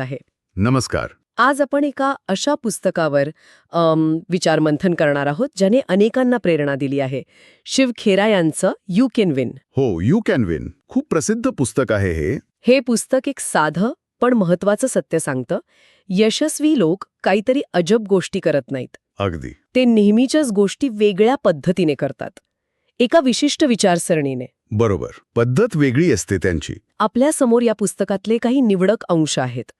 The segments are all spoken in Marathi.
आहे. नमस्कार. आज आपण एका अशा पुस्तकावर विचारमंथन करणार आहोत ज्याने अनेकांना प्रेरणा दिली आहे. शिव खेरा यांचं यू कॅन विन हो यू कॅन विन खूप प्रसिद्ध पुस्तक आहे हे. हे पुस्तक एक साधं पण महत्वाचं सत्य सांगतं. यशस्वी लोक काहीतरी अजब गोष्टी करत नाहीत. अगदी. ते नेहमीच्याच गोष्टी वेगळ्या पद्धतीने करतात. एका विशिष्ट विचारसरणीने. बरोबर. पद्धत वेगळी असते त्यांची. आपल्यासमोर या पुस्तकातले काही निवडक अंश आहेत.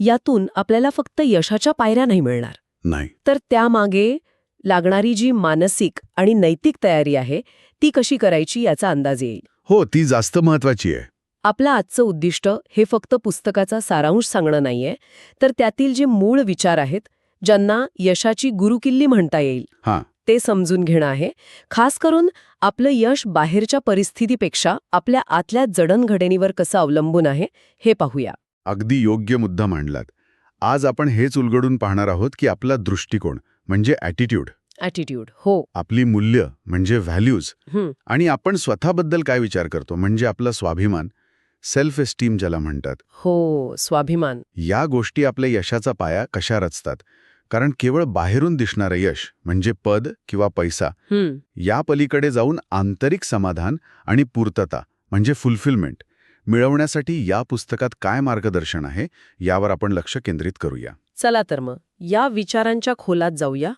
यातून आपल्याला फक्त यशाच्या पायऱ्या नाही मिळणार. नाही. तर त्यामागे लागणारी जी मानसिक आणि नैतिक तयारी आहे ती कशी करायची याचा अंदाज येईल. हो ती जास्त महत्वाची आहे. आपलं आजचं उद्दिष्ट हे फक्त पुस्तकाचा सारांश सांगणं नाहीये तर त्यातील जे मूळ विचार आहेत ज्यांना यशाची गुरुकिल्ली म्हणता येईल. ते समजून घेणं आहे. खास करून आपलं यश बाहेरच्या परिस्थितीपेक्षा आपल्या आतल्या जडणघडणीवर कसं अवलंबून आहे हे पाहूया. अगदी योग्य मुद्दा मांडलात. आज आपण हेच उलगडून पाहणार आहोत की आपला दृष्टिकोन म्हणजे ॲटिट्यूड ॲटिट्यूड हो. आपली मूल्य म्हणजे व्हॅल्यूज आणि आपण स्वतःबद्दल काय विचार करतो म्हणजे आपला स्वाभिमान सेल्फ एस्टीम ज्याला म्हणतात. हो स्वाभिमान. या गोष्टी आपल्या यशाचा पाया कशा रचतात? कारण केवळ बाहेरून दिसणारं यश म्हणजे पद किंवा पैसा या पलीकडे जाऊन आंतरिक समाधान आणि पूर्तता म्हणजे फुलफिलमेंट मिळवण्यासाठी या पुस्तकात काय मार्गदर्शन आहे यावर आपण लक्ष केंद्रित करूया. चला तर मग या विचारांच्या खोलात जाऊया.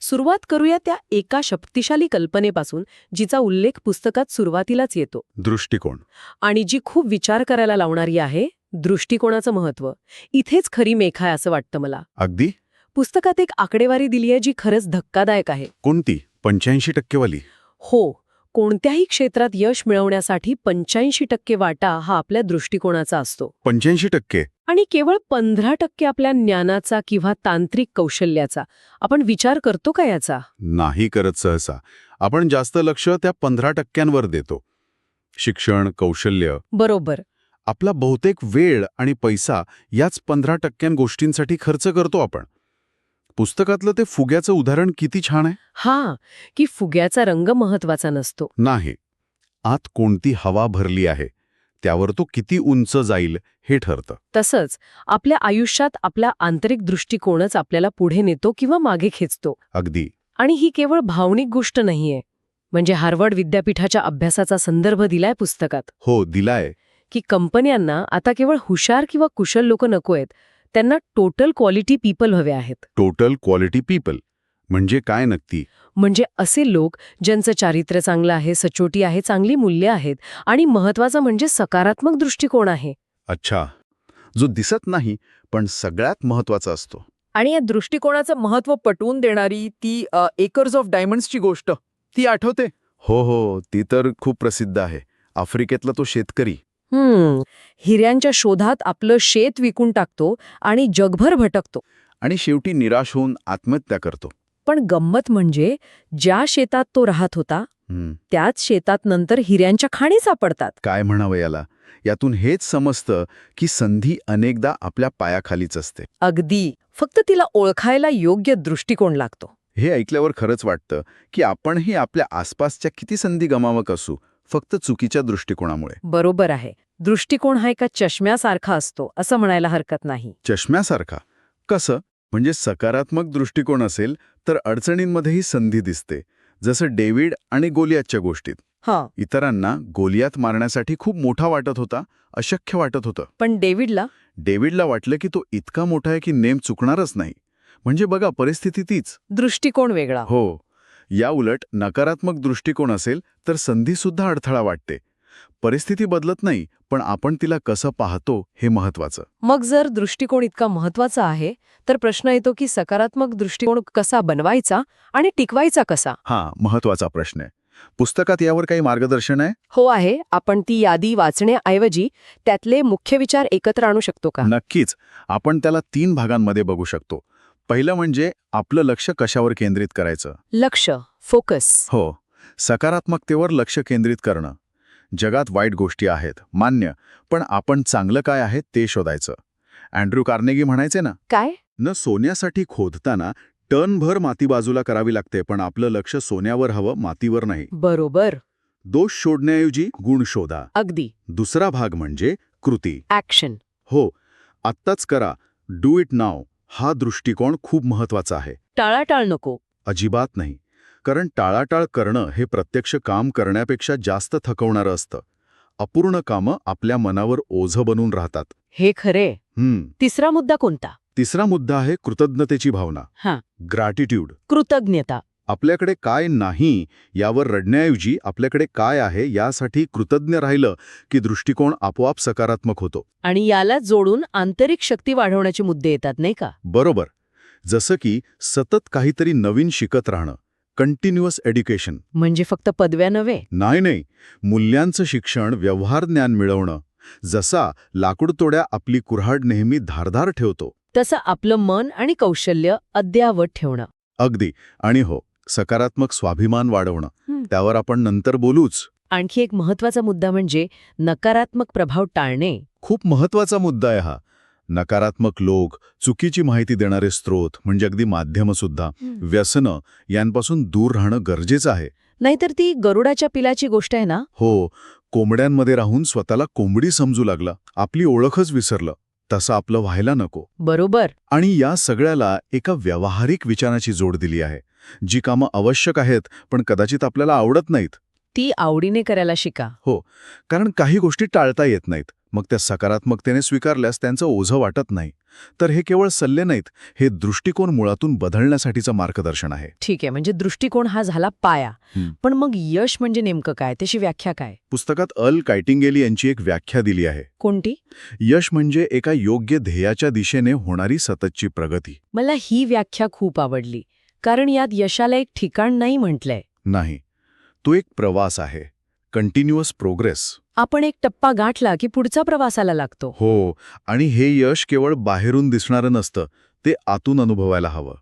सुरुवात करूया त्या एका शक्तिशाली कल्पनेपासून जिचा उल्लेख पुस्तकात सुरुवातीलाच येतो. दृष्टिकोन. आणि जी खूप विचार करायला लावणारी आहे दृष्टिकोनाचं महत्त्व इथेच खरी मेघ आहे असं वाटतं मला. अगदी? पुस्तकात एक आकडेवारी दिली आहे जी खरंच धक्कादायक आहे. कोणती? पंच्याऐंशी टक्केवाली. हो. कोणत्याही क्षेत्रात यश मिळवण्यासाठी पंच्याऐंशी टक्के वाटा हा आपल्या दृष्टिकोनाचा असतो. पंच्याऐंशी टक्के. आणि केवळ पंधरा टक्के आपल्या ज्ञानाचा किंवा तांत्रिक कौशल्याचा. आपण विचार करतो का याचा? नाही करत सहसा. आपण जास्त लक्ष त्या पंधरा टक्क्यांवर देतो. शिक्षण कौशल्य. बरोबर. आपला बहुतेक वेळ आणि पैसा याच पंधरा टक्क्यां गोष्टींसाठी खर्च करतो आपण. पुस्तकातलं ते फुग्याचं उदाहरण किती छान आहे? हा की फुग्याचा रंग महत्त्वाचा नसतो. नाही आत कोणती हवा भरली आहे त्यावर तो किती उंच जाईल हे ठरतं. तसंच आपल्या आयुष्यात आपला आंतरिक दृष्टिकोनच आपल्याला पुढे नेतो किंवा मागे खेचतो. अगदी. आणि ही केवळ भावनिक गोष्ट नाहीये. म्हणजे हार्वर्ड विद्यापीठाच्या अभ्यासाचा संदर्भ दिलाय पुस्तकात. हो दिलाय. की कंपन्यांना आता केवळ हुशार किंवा कुशल लोक नकोयत त्यांना टोटल क्वालिटी पीपल हवे आहेत. टोटल क्वालिटी पीपल म्हणजे काय नक्की? म्हणजे असे लोक ज्यांचं चारित्र्य चांगलं आहे सचोटी आहे चांगली मूल्य आहेत आणि महत्वाचं म्हणजे सकारात्मक दृष्टिकोन आहे. अच्छा. जो दिसत नाही पण सगळ्यात महत्त्वाचा असतो. आणि या दृष्टिकोनाचं महत्त्व पटवून देणारी ती एकर्स ऑफ डायमंड्सची गोष्ट. ती आठवते. हो हो. ती तर खूप प्रसिद्ध आहे. आफ्रिकेतला तो शेतकरी. हम्म. हिऱ्यांच्या शोधात आपलं शेत विकून टाकतो आणि जगभर भटकतो. आणि शेवटी निराश होऊन आत्महत्या करतो. पण गंमत म्हणजे ज्या शेतात तो राहत होता त्याच शेतात नंतर हिऱ्यांच्या खाणी सापडतात. काय म्हणावं याला? यातून हेच समजतं की संधी अनेकदा आपल्या पायाखालीच असते. अगदी. फक्त तिला ओळखायला योग्य दृष्टिकोन लागतो. हे ऐकल्यावर खरंच वाटतं की आपणही आपल्या आसपासच्या किती संधी गमावक असू फक्त चुकीच्या दृष्टिकोनामुळे. बरोबर आहे. दृष्टिकोन हा एका चष्म्यासारखा असतो असं म्हणायला हरकत नाही. चष्म्यासारखा? कसं? म्हणजे सकारात्मक दृष्टिकोन असेल तर अडचणींमध्येही संधी दिसते. जसं डेव्हिड आणि गोलियातच्या गोष्टीत. हा. इतरांना गोलियात मारण्यासाठी खूप मोठा वाटत होता अशक्य वाटत होतं. पण डेव्हिडला? डेव्हिडला वाटलं की तो इतका मोठा आहे की नेम चुकणारच नाही. म्हणजे बघा परिस्थिती तीच. दृष्टिकोन वेगळा. हो. या उलट नकारात्मक दृष्टिकोन असेल तर संधीसुद्धा अडथळा वाटते. परिस्थिती बदलत नाही पण आपण तिला कसं पाहतो हे महत्वाचं मग जर दृष्टिकोन इतका महत्त्वाचा आहे तर प्रश्न येतो की सकारात्मक दृष्टिकोन कसा बनवायचा आणि टिकवायचा कसा? हा महत्त्वाचा प्रश्न आहे. पुस्तकात यावर काही मार्गदर्शन आहे? हो आहे आपण ती यादी वाचण्याऐवजी त्यातले मुख्य विचार एकत्र आणू शकतो का? नक्कीच आपण त्याला तीन भागांमध्ये बघू शकतो. पहिलं म्हणजे आपलं लक्ष कशावर केंद्रित करायचं? लक्ष फोकस. हो सकारात्मकतेवर लक्ष केंद्रित करणं. जगात वाईट गोष्टी आहेत मान्य पण आपण चांगलं काय आहे ते शोधायचं. अँड्रू कार्नेगी म्हणायचे ना काय? न सोन्यासाठी खोदताना टनभर माती बाजूला करावी लागते पण आपलं लक्ष सोन्यावर हवं मातीवर नाही. बरोबर. दोष शोधण्याऐवजी गुण शोधा. अगदी. दुसरा भाग म्हणजे कृती. ऍक्शन हो आत्ताच करा. Do it now. हा दृष्टिकोन खूप महत्त्वाचा आहे. टाळाटाळ नको. अजिबात नाही. कारण टाळाटाळ करणं हे प्रत्यक्ष काम करण्यापेक्षा जास्त थकवणारं असतं. अपूर्ण कामं आपल्या मनावर ओझं बनून राहतात. हे खरे. तिसरा मुद्दा कोणता? तिसरा मुद्दा आहे कृतज्ञतेची भावना. हां. ग्रॅटिट्यूड. कृतज्ञता. आपल्याकडे काय नाही यावर रडण्याऐवजी आपल्याकडे काय आहे यासाठी कृतज्ञ राहिलं की दृष्टिकोन आपोआप सकारात्मक होतो. आणि याला जोडून आंतरिक शक्ती वाढवण्याचे मुद्दे येतात नाही का? बरोबर. जसं की सतत काहीतरी नवीन शिकत राहणं. कंटिन्युअस एड्युकेशन म्हणजे फक्त पदव्या नव्हे. नाही नाही. मूल्यांचं शिक्षण व्यवहार ज्ञान मिळवणं. जसा लाकूडतोड्या आपली कुऱ्हाड नेहमी धारधार ठेवतो. तसं आपलं मन आणि कौशल्य अद्यावत ठेवणं. अगदी. आणि हो सकारात्मक स्वाभिमान वाढवणं. त्यावर आपण नंतर बोलूच. आणखी एक महत्त्वाचा मुद्दा म्हणजे नकारात्मक प्रभाव टाळणे. खूप महत्त्वाचा मुद्दा आहे हा. नकारात्मक लोक चुकीची माहिती देणारे स्रोत म्हणजे अगदी माध्यमसुद्धा व्यसनं यांपासून दूर राहणं गरजेचं आहे. नाहीतर ती गरुडाच्या पिलाची गोष्ट आहे ना? हो कोंबड्यांमध्ये राहून स्वतःला कोंबडी समजू लागला. आपली ओळखच विसरलं. तसं आपलं व्हायला नको. बरोबर. आणि या सगळ्याला एका व्यावहारिक विचाराची जोड दिली आहे. जी कामं आवश्यक आहेत पण कदाचित आपल्याला आवडत नाहीत. ती आवडीने करायला शिका. कारण काही गोष्टी टाळता येत नाहीत. मग त्या सकारात्मकतेने स्वीकारल्यास त्यांचं ओझं वाटत नाही. तर हे केवळ सल्ले नाहीत हे दृष्टिकोन मुळातून बदलण्यासाठीचं मार्गदर्शन आहे. ठीक आहे म्हणजे दृष्टिकोन हा झाला पाया. पण मग यश म्हणजे नेमकं काय? त्याची व्याख्या काय? पुस्तकात अल कायटिंगेली यांची एक व्याख्या दिली आहे. कोणती? यश म्हणजे एका योग्य ध्येयाच्या दिशेने होणारी सततची प्रगती. मला ही व्याख्या खूप आवडली कारण यात यशाला एक ठिकाण नाही म्हटलंय. नाही. तो एक प्रवास आहे. कंटिन्युअस प्रोग्रेस आपण एक टप्पा गाठला की पुढचा प्रवासाला लागतो. हो आणि हे यश केवळ बाहेरून दिसणारं नसतं ते आतून अनुभवायला हवं.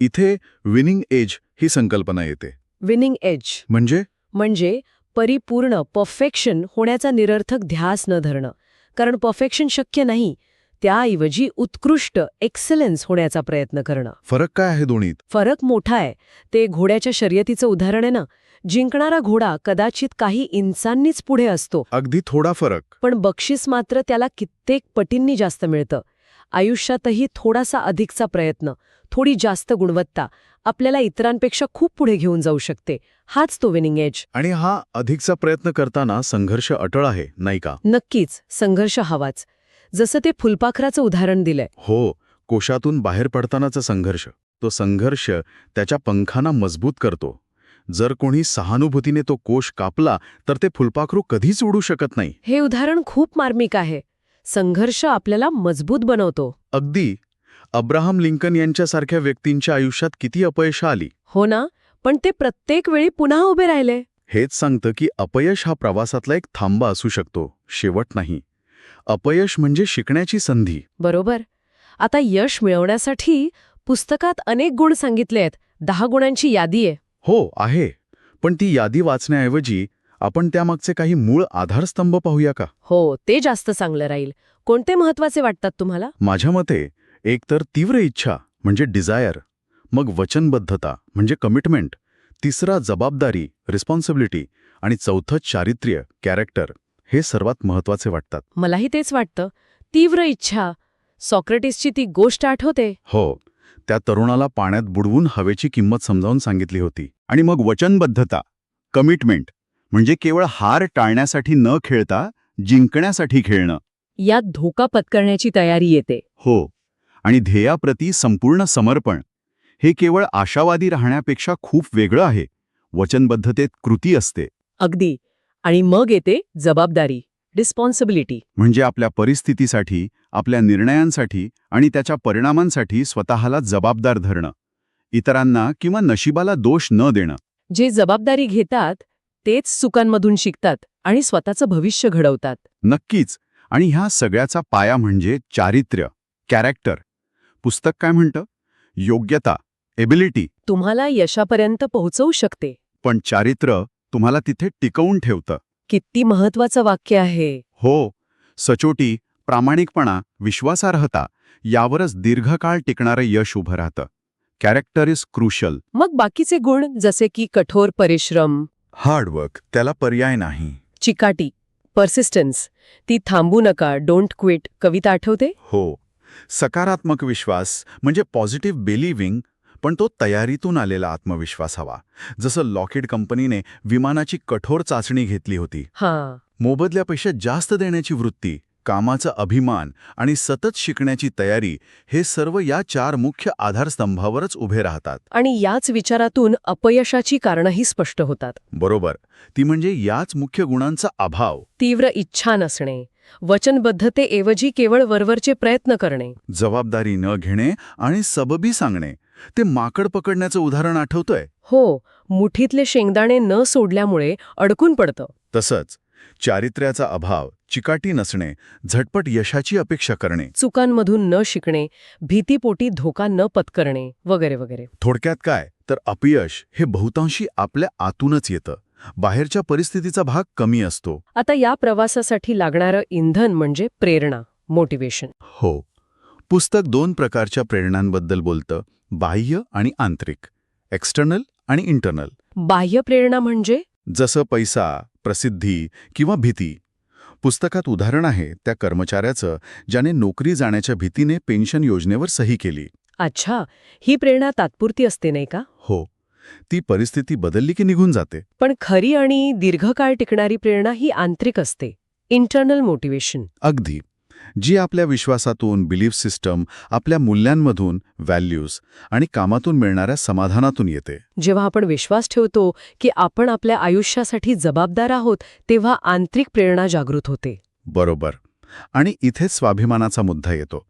इथे विनिंग एज ही संकल्पना येते. विनिंग एज म्हणजे? म्हणजे परिपूर्ण परफेक्शन होण्याचा निरर्थक ध्यास न धरणं. कारण परफेक्शन शक्य नाही त्याऐवजी उत्कृष्ट एक्सलन्स होण्याचा प्रयत्न करणं. फरक काय आहे दोन्हीत? फरक मोठा आहे. ते घोड्याच्या शर्यतीचं उदाहरण आहे ना जिंकणारा घोडा कदाचित काही इंचांनीच पुढे असतो. अगदी थोडा फरक. पण बक्षीस मात्र त्याला कित्येक पटींनी जास्त मिळतं. आयुष्यातही थोडासा अधिकचा प्रयत्न थोडी जास्त गुणवत्ता आपल्याला इतरांपेक्षा खूप पुढे घेऊन जाऊ शकते. हाच तो विनिंग एज आणि हा अधिकचा प्रयत्न करताना संघर्ष अटळ आहे नाही का? नक्कीच संघर्ष हवाच. जसं ते फुलपाखराचं उदाहरण दिलंय. हो कोशातून बाहेर पडतानाचा संघर्ष. तो संघर्ष त्याच्या पंखांना मजबूत करतो. जर कोणी सहानुभूतीने तो कोश कापला तर ते फुलपाखरू कधीच उडू शकत नाही. हे उदाहरण खूप मार्मिक आहे. संघर्ष आपल्याला मजबूत बनवतो. अगदी. अब्राहम लिंकन यांच्यासारख्या व्यक्तींच्या आयुष्यात किती अपयश आली? हो ना पण ते प्रत्येक वेळी पुन्हा उभे राहिले. हेच सांगतं की अपयश हा प्रवासातला एक थांबा असू शकतो शेवट नाही. अपयश म्हणजे शिकण्याची संधी. बरोबर. आता यश मिळवण्यासाठी पुस्तकात अनेक गुण सांगितले आहेत. दहा गुणांची यादी आहे. हो आहे. पण ती यादी वाचण्याऐवजी आपण त्यामागचे काही मूळ आधारस्तंभ पाहूया का? हो ते जास्त चांगलं राहील. कोणते महत्त्वाचे वाटतात तुम्हाला? माझ्या मते एकतर तीव्र इच्छा म्हणजे डिझायर मग वचनबद्धता म्हणजे कमिटमेंट तिसरा जबाबदारी रिस्पॉन्सिबिलिटी आणि चौथं चारित्र्य कॅरेक्टर हे सर्वात महत्त्वाचे वाटतात. मलाही तेच वाटतं. तीव्र इच्छा. सॉक्रेटिसची ती गोष्ट आठवते. हो त्या तरुणाला पाण्यात बुडवून हवेची किंमत समजावून सांगितली होती. आणि मग वचनबद्धता कमिटमेंट म्हणजे केवळ हार टाळण्यासाठी न खेळता जिंकण्यासाठी खेळणं. यात धोका पत्करण्याची तयारी येते. हो आणि ध्येयाप्रती संपूर्ण समर्पण हे केवळ आशावादी राहण्यापेक्षा खूप वेगळं आहे. वचनबद्धतेत कृती असते. अगदी. आणि मग येते जबाबदारी रिस्पॉन्सिबिलिटी म्हणजे आपल्या परिस्थितीसाठी आपल्या निर्णयांसाठी आणि त्याच्या परिणामांसाठी स्वतःला जबाबदार धरणं. इतरांना किंवा नशिबाला दोष न देणं. जे जबाबदारी घेतात तेच चुकांमधून शिकतात आणि स्वतःचं भविष्य घडवतात. नक्कीच. आणि ह्या सगळ्याचा पाया म्हणजे चारित्र्य कॅरेक्टर. पुस्तक काय म्हणतं? योग्यता एबिलिटी. तुम्हाला यशापर्यंत पोहोचवू शकते. पण चारित्र्य तुम्हाला तिथे टिकवून ठेवतं. किती महत्वाचं वाक्य आहे. हो. सचोटी प्रामाणिकपणा विश्वासार्हता यावरच दीर्घकाळ ट्टिकणारं यश उभं राहतं. कॅरेक्टर इज क्रुशल मग बाकीचे गुण जसे की कठोर परिश्रम हार्डवर्क त्याला पर्याय नाही. चिकाटी पर्सिस्टन्स ती थांबू नका डोंट क्विट कविता आठवते? हो. सकारात्मक विश्वास म्हणजे पॉझिटिव्ह बिलिव्हिंग पण तो तयारीतून आलेला आत्मविश्वास हवा. जसं लॉकेड कंपनीने विमानाची कठोर चाचणी घेतली होती. हां. मोबदल्यापेक्षा जास्त देण्याची वृत्ती कामाचा अभिमान आणि सतत शिकण्याची तयारी हे सर्व या चार मुख्य आधारस्तंभावरच उभे राहतात. आणि याच विचारातून अपयशाची कारणंही स्पष्ट होतात. बरोबर. ती म्हणजे याच मुख्य गुणांचा अभाव. तीव्र इच्छा नसणे वचनबद्धतेऐवजी केवळ वरवरचे प्रयत्न करणे. जबाबदारी न घेणे आणि सबबी सांगणे ते माकड पकडण्याचं उदाहरण आठवतंय? हो मुठीतले शेंगदाणे न सोडल्यामुळे अडकून पडतं. तसंच. चारित्र्याचा अभाव चिकाटी नसणे झटपट यशाची अपेक्षा करणे. चुकांमधून न शिकणे भीतीपोटी धोका न पत्करणे वगैरे वगैरे. थोडक्यात काय? तर अपयश हे बहुतांशी आपल्या आतूनच येतं. बाहेरच्या परिस्थितीचा भाग कमी असतो. आता या प्रवासासाठी लागणारं इंधन म्हणजे प्रेरणा मोटिवेशन. हो. पुस्तक दोन प्रकारच्या प्रेरणांबद्दल बोलतं. बाह्य आणि आंतरिक. एक्सटर्नल आणि इंटरनल. बाह्य प्रेरणा म्हणजे? जसं पैसा प्रसिद्धी किंवा भीती. पुस्तकात उदाहरण आहे त्या कर्मचाऱ्याचं ज्याने नोकरी जाण्याच्या भीतीने पेन्शन योजनेवर सही केली. अच्छा ही प्रेरणा तात्पुरती असते नाही का? हो. ती परिस्थिती बदलली की निघून जाते. पण खरी आणि दीर्घकाळ टिकणारी प्रेरणा ही आंतरिक असते इंटरनल मोटिवेशन अगदी. जी आपल्या विश्वासातून बिलीफ सिस्टम आपल्या मूल्यांमधून व्हॅल्यूज आणि कामातून मिळणाऱ्या समाधानातून येते. जेव्हा आपण विश्वास ठेवतो की आपण आपल्या आयुष्यासाठी जबाबदार आहोत तेव्हा आंतरिक प्रेरणा जागृत होते. बरोबर. आणि इथेच स्वाभिमानाचा मुद्दा येतो.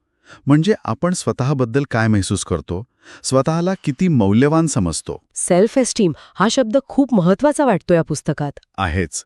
म्हणजे आपण स्वतःबद्दल काय महसूस करतो? स्वतःला किती मौल्यवान समजतो? सेल्फ एस्टीम हा शब्द खूप महत्त्वाचा वाटतो या पुस्तकात. आहेच.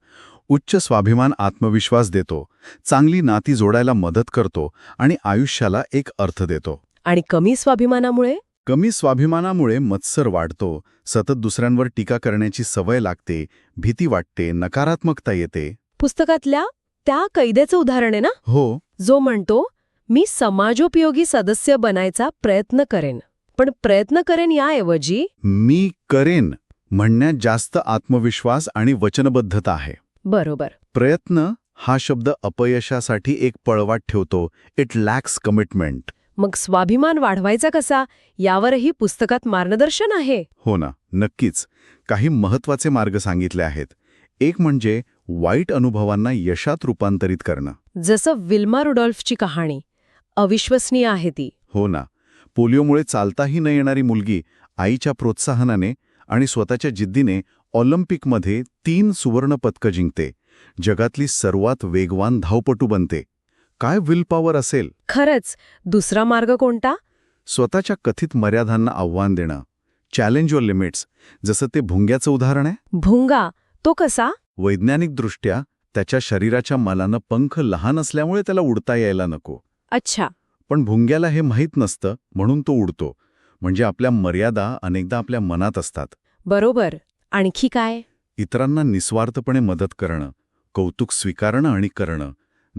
उच्च स्वाभिमान आत्मविश्वास देतो चांगली नाती जोडायला मदत करतो आणि आयुष्याला एक अर्थ देतो. आणि कमी स्वाभिमानामुळे? कमी स्वाभिमानामुळे मत्सर वाढतो सतत दुसऱ्यांवर टीका करण्याची सवय लागते भीती वाटते नकारात्मकता येते. पुस्तकातल्या त्या कैद्याचं उदाहरण आहे ना? हो. जो म्हणतो मी समाजोपयोगी सदस्य बनायचा प्रयत्न करेन पण प्रयत्न करेन याऐवजी मी करेन म्हणण्यात जास्त आत्मविश्वास आणि वचनबद्धता आहे. बरोबर. प्रयत्न हा शब्द अपयशासाठी एक पळवाट ठेवतो. इट लॅक्स कमिटमेंट मग स्वाभिमान वाढवायचा कसा? यावरही पुस्तकात मार्गदर्शन आहे. हो ना नक्कीच. काही महत्त्वाचे मार्ग सांगितले आहेत. एक म्हणजे वाईट अनुभवांना यशात रूपांतरित करणं. जसं विल्मा रुडॉल्फची कहाणी. अविश्वसनीय आहे ती. हो ना. पोलिओमुळे चालताही न येणारी मुलगी आईच्या प्रोत्साहनाने आणि स्वतःच्या जिद्दीने ऑलिम्पिकमध्ये तीन सुवर्ण पदकं जिंकते. जगातली सर्वात वेगवान धावपटू बनते. काय विल पॉवर असेल? खरंच. दुसरा मार्ग कोणता? स्वतःच्या कथित मर्यादांना आव्हान देणं. चॅलेंज युअर लिमिट्स जसं ते भुंग्याचं उदाहरण आहे? भुंगा. तो कसा? वैज्ञानिकदृष्ट्या त्याच्या शरीराच्या मलानं पंख लहान असल्यामुळे त्याला उडता यायला नको. अच्छा. पण भुंग्याला हे माहीत नसतं म्हणून तो उडतो. म्हणजे आपल्या मर्यादा अनेकदा आपल्या मनात असतात. बरोबर. आणखी काय? इतरांना निस्वार्थपणे मदत करणं कौतुक स्वीकारणं आणि करणं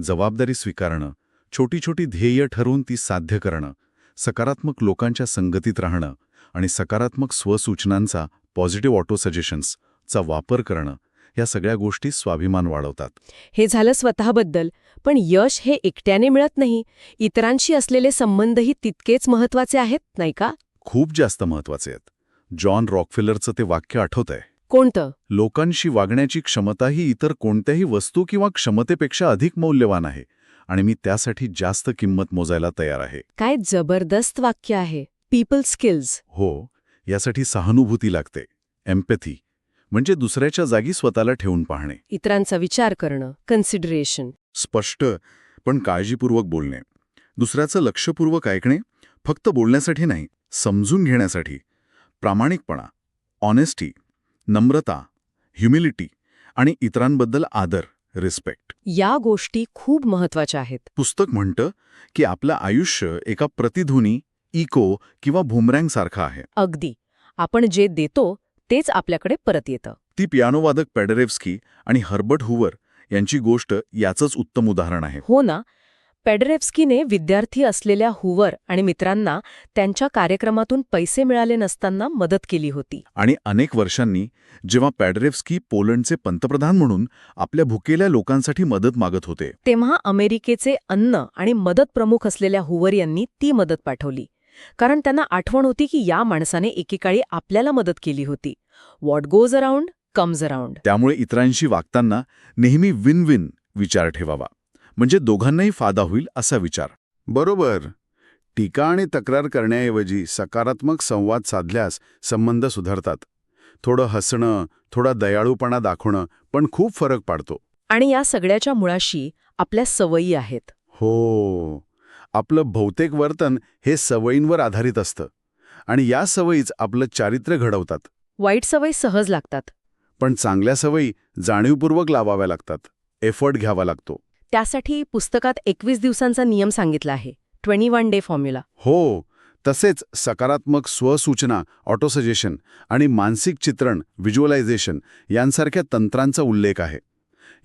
जबाबदारी स्वीकारणं छोटी छोटी ध्येय ठरवून ती साध्य करणं सकारात्मक लोकांच्या संगतीत राहणं आणि सकारात्मक स्वसूचनांचा पॉझिटिव्ह ऑटो सजेशन्सचा वापर करणं या सगळ्या गोष्टी स्वाभिमान वाढवतात. हे झालं स्वतःबद्दल पण यश हे एकट्याने मिळत नाही. इतरांशी असलेले संबंधही तितकेच महत्त्वाचे आहेत नाही का? खूप जास्त महत्त्वाचे आहेत. जॉन रॉकफिलरचं ते वाक्य आठवतंय. कोणतं? लोकांशी वागण्याची क्षमता ही इतर कोणत्याही वस्तू किंवा क्षमतेपेक्षा अधिक मौल्यवान आहे आणि मी त्यासाठी जास्त किंमत मोजायला तयार आहे. काय जबरदस्त वाक्य आहे. पीपल स्किल्स हो यासाठी सहानुभूती लागते. एम्पॅथी म्हणजे दुसऱ्याच्या जागी स्वतःला ठेवून पाहणे. इतरांचा विचार करणं. कन्सिडरेशन स्पष्ट पण काळजीपूर्वक बोलणे. दुसऱ्याचं लक्षपूर्वक ऐकणे फक्त बोलण्यासाठी नाही समजून घेण्यासाठी. प्रामाणिकपणा ऑनेस्टी नम्रता ह्युमिलिटी आणि इतरांबद्दल आदर रिस्पेक्ट या गोष्टी खूप महत्त्वाच्या आहेत. पुस्तक म्हणतं की आपलं आयुष्य एका प्रतिध्वनी इको किंवा भूमरँगसारखं आहे. अगदी. आपण जे देतो तेच आपल्याकडे परत येतं. ती पियानोवादक पेडरेव्स्की आणि हर्बर्ट हुवर यांची गोष्ट याचंच उत्तम उदाहरण आहे. हो ना. पेडरेव्स्कीने विद्यार्थी असलेल्या हुवर आणि मित्रांना त्यांच्या कार्यक्रमातून पैसे मिळाले नसताना मदत केली होती. आणि अनेक वर्षांनी जेव्हा पॅडरेव्स्की पोलंडचे पंतप्रधान म्हणून आपल्या भुकेल्या लोकांसाठी मदत मागत होते. तेव्हा अमेरिकेचे अन्न आणि मदत प्रमुख असलेल्या हुवर यांनी ती मदत पाठवली. कारण त्यांना आठवण होती की या माणसाने एकेकाळी आपल्याला मदत केली होती. What goes around comes around त्यामुळे इतरांशी वागताना नेहमी विन विन विचार ठेवावा. म्हणजे दोघांनाही फायदा होईल असा विचार. बरोबर. टीका आणि तक्रार करण्याऐवजी सकारात्मक संवाद साधल्यास संबंध सुधारतात. थोडं हसणं थोडा दयाळूपणा दाखवणं पण खूप फरक पाडतो. आणि या सगळ्याच्या मुळाशी आपल्या सवयी आहेत. हो. आपलं बहुतेक वर्तन हे सवयींवर आधारित असतं. आणि या सवयीच आपलं चारित्र्य घडवतात. वाईट सवयी सहज लागतात. पण चांगल्या सवयी जाणीवपूर्वक लावाव्या लागतात. एफर्ट घ्यावा लागतो. त्यासाठी पुस्तकात एकवीस दिवसांचा नियम सांगितला आहे. Twenty one day formula. हो तसेच सकारात्मक स्वसूचना ऑटोसजेशन आणि मानसिक चित्रण व्हिज्युअलायझेशन यांसारख्या तंत्रांचा उल्लेख आहे.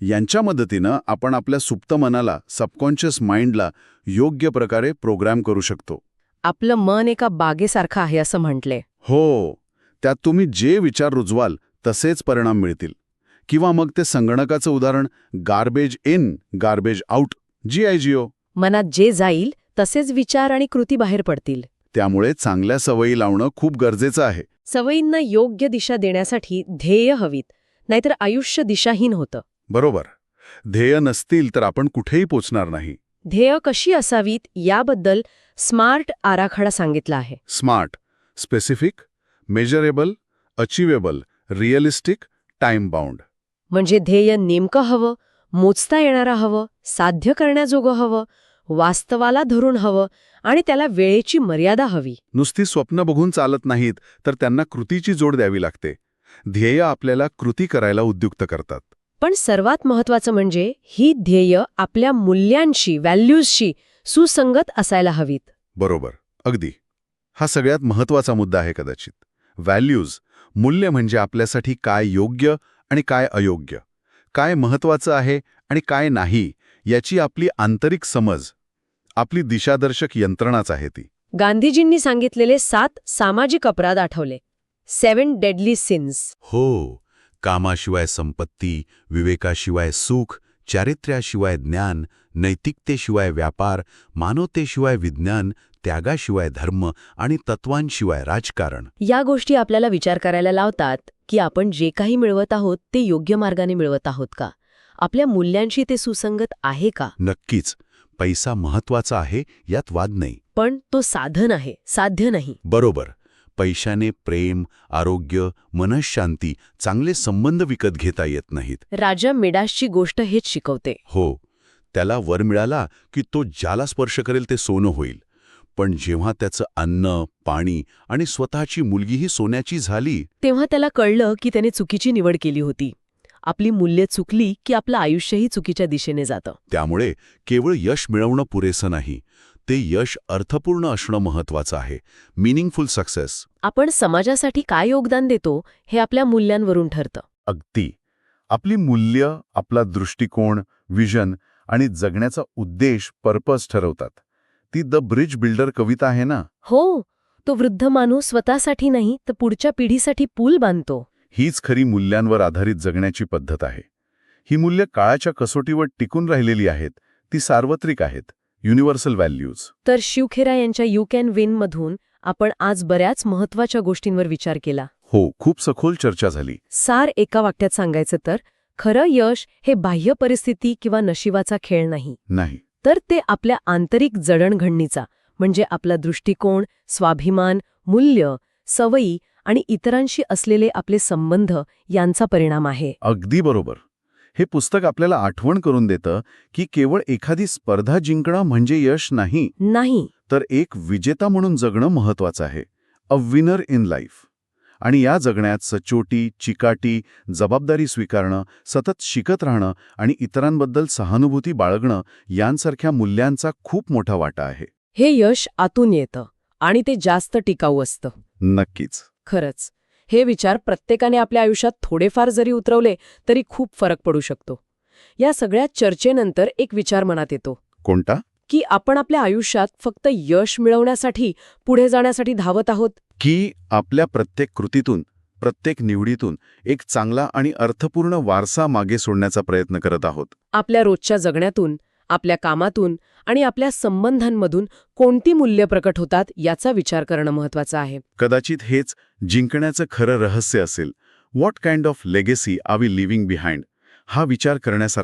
यांच्या मदतीनं आपण आपल्या सुप्त मनाला सबकॉन्शियस माइंडला योग्य प्रकारे प्रोग्राम करू शकतो. आपलं मन एका बागेसारखं आहे असं म्हटले हो त्यात तुम्ही जे विचार रुजवाल तसेच परिणाम मिळतील. किंवा मग ते संगणकाचं उदाहरण garbage in garbage out G I G O मनात जे जाईल तसेच विचार आणि कृती बाहेर पडतील. त्यामुळे चांगल्या सवयी लावणं खूप गरजेचं आहे. सवयींना योग्य दिशा देण्यासाठी ध्येय हवीत नाहीतर आयुष्य दिशाहीन होतं. बरोबर. ध्येय नसतील तर आपण कुठेही पोचणार नाही. ध्येय कशी असावीत याबद्दल स्मार्ट आराखडा सांगितला आहे. Smart specific measurable achievable realistic time bound. म्हणजे ध्येय नेमकं हवं मोजता येणारं हवं साध्य करण्याजोगं हवं वास्तवाला धरून हवं आणि त्याला वेळेची मर्यादा हवी. नुसती स्वप्न बघून चालत नाहीत तर त्यांना कृतीची जोड द्यावी लागते. ध्येय आपल्याला कृती करायला उद्युक्त करतात. पण सर्वात महत्वाचं म्हणजे ही ध्येय आपल्या मूल्यांशी व्हॅल्यूजशी सुसंगत असायला हवीत. बरोबर. अगदी. हा सगळ्यात महत्त्वाचा मुद्दा आहे कदाचित. व्हॅल्यूज मूल्य म्हणजे आपल्यासाठी काय योग्य आणि काय अयोग्य? काय महत्वाचं आहे आणि काय नाही याची आपली आंतरिक समज आपली दिशादर्शक यंत्रणाच आहे ती. गांधीजींनी सांगितलेले सात सामाजिक अपराध आठवले. सेवन डेडली सिन्स. हो कामाशिवाय संपत्ती विवेकाशिवाय सुख चारित्र्याशिवाय ज्ञान नैतिकतेशिवाय व्यापार मानवतेशिवाय विज्ञान त्यागाशिवाय धर्म आणि तत्वांशिवाय राजकारण. या गोष्टी आपल्याला विचार करायला लावतात की आपण जे काही मिळवत आहोत ते योग्य मार्गाने मिळवत आहोत का? आपल्या मूल्यांशी ते सुसंगत आहे का? नक्कीच. पैसा महत्त्वाचा आहे यात वाद नाही. पण तो साधन आहे साध्य नाही. बरोबर. पैशाने प्रेम आरोग्य मनःशांती चांगले संबंध विकत घेता येत नाहीत. राजा मिडासची गोष्ट हेच शिकवते. हो. त्याला वर मिळाला की तो ज्याला स्पर्श करेल ते सोनं होईल. पण जेव्हा त्याचं अन्न पाणी आणि स्वतःची मुलगीही सोन्याची झाली तेव्हा त्याला कळलं की त्याने चुकीची निवड केली होती. आपली मूल्ये चुकली की आपलं आयुष्यही चुकीच्या दिशेने जातं. त्यामुळे केवळ यश मिळवणं पुरेसं नाही ते यश अर्थपूर्ण असणं महत्वाचं आहे. मिनिंगफुल सक्सेस आपण समाजासाठी काय योगदान देतो हे आपल्या मूल्यांवरून ठरतं. अगदी. आपली मूल्य आपला दृष्टिकोन विजन आणि जगण्याचा उद्देश पर्पज ठरवतात. ती द ब्रिज बिल्डर कविता आहे ना? हो तो वृद्ध माणूस स्वतःसाठी नाही तर पुढच्या पिढीसाठी पूल बांधतो. हीच खरी मूल्यांवर आधारित जगण्याची पद्धत आहे. ही मूल्य काळाच्या कसोटीवर टिकून राहिलेली आहेत ती सार्वत्रिक आहेत युनिव्हर्सल व्हॅल्यूज तर शिवखेरा यांच्या यू कॅन विन मधून आपण आज बऱ्याच महत्त्वाच्या गोष्टींवर विचार केला. हो खूप सखोल चर्चा झाली. सार एका वाक्यात सांगायचं तर खरं यश हे बाह्य परिस्थिती किंवा नशिबाचा खेळ नाही. नाही. तर ते आपल्या आंतरिक जडणघडणीचा म्हणजे आपला दृष्टिकोन स्वाभिमान मूल्य सवयी आणि इतरांशी असलेले आपले संबंध यांचा परिणाम आहे. अगदी बरोबर. हे पुस्तक आपल्याला आठवण करून देतं की केवळ एखादी स्पर्धा जिंकणं म्हणजे यश नाही. नाही. तर एक विजेता म्हणून जगणं महत्वाचं आहे. अ विनर इन लाईफ आणि या जगण्यात सचोटी चिकाटी जबाबदारी स्वीकारणं सतत शिकत राहणं आणि इतरांबद्दल सहानुभूती बाळगणं यांसारख्या मूल्यांचा खूप मोठा वाटा आहे. हे यश आतून येतं आणि ते जास्त टिकाऊ असतं. नक्कीच. खरंच हे विचार प्रत्येकाने आपल्या आयुष्यात थोडेफार जरी उतरवले तरी खूप फरक पडू शकतो. या सगळ्या चर्चेनंतर एक विचार मनात येतो. कोणता? की आपण आपल्या आयुष्यात फक्त यश मिळवण्यासाठी पुढे जाण्यासाठी धावत आहोत? की आपल्या प्रत्येक कृतीतून प्रत्येक निवडीतून एक चांगला आणि अर्थपूर्ण वारसा मागे सोडण्याचा प्रयत्न करत आहोत. आपल्या रोजच्या जगण्यातून आपल्या कामातून आणि आपल्या संबंधांमधून कोणती मूल्य प्रकट होतात याचा विचार करणं महत्वाचं आहे. कदाचित हेच जिंकण्याचं खरं रहस्य असेल. What kind of legacy are we living behind हा विचार करण्यासारखा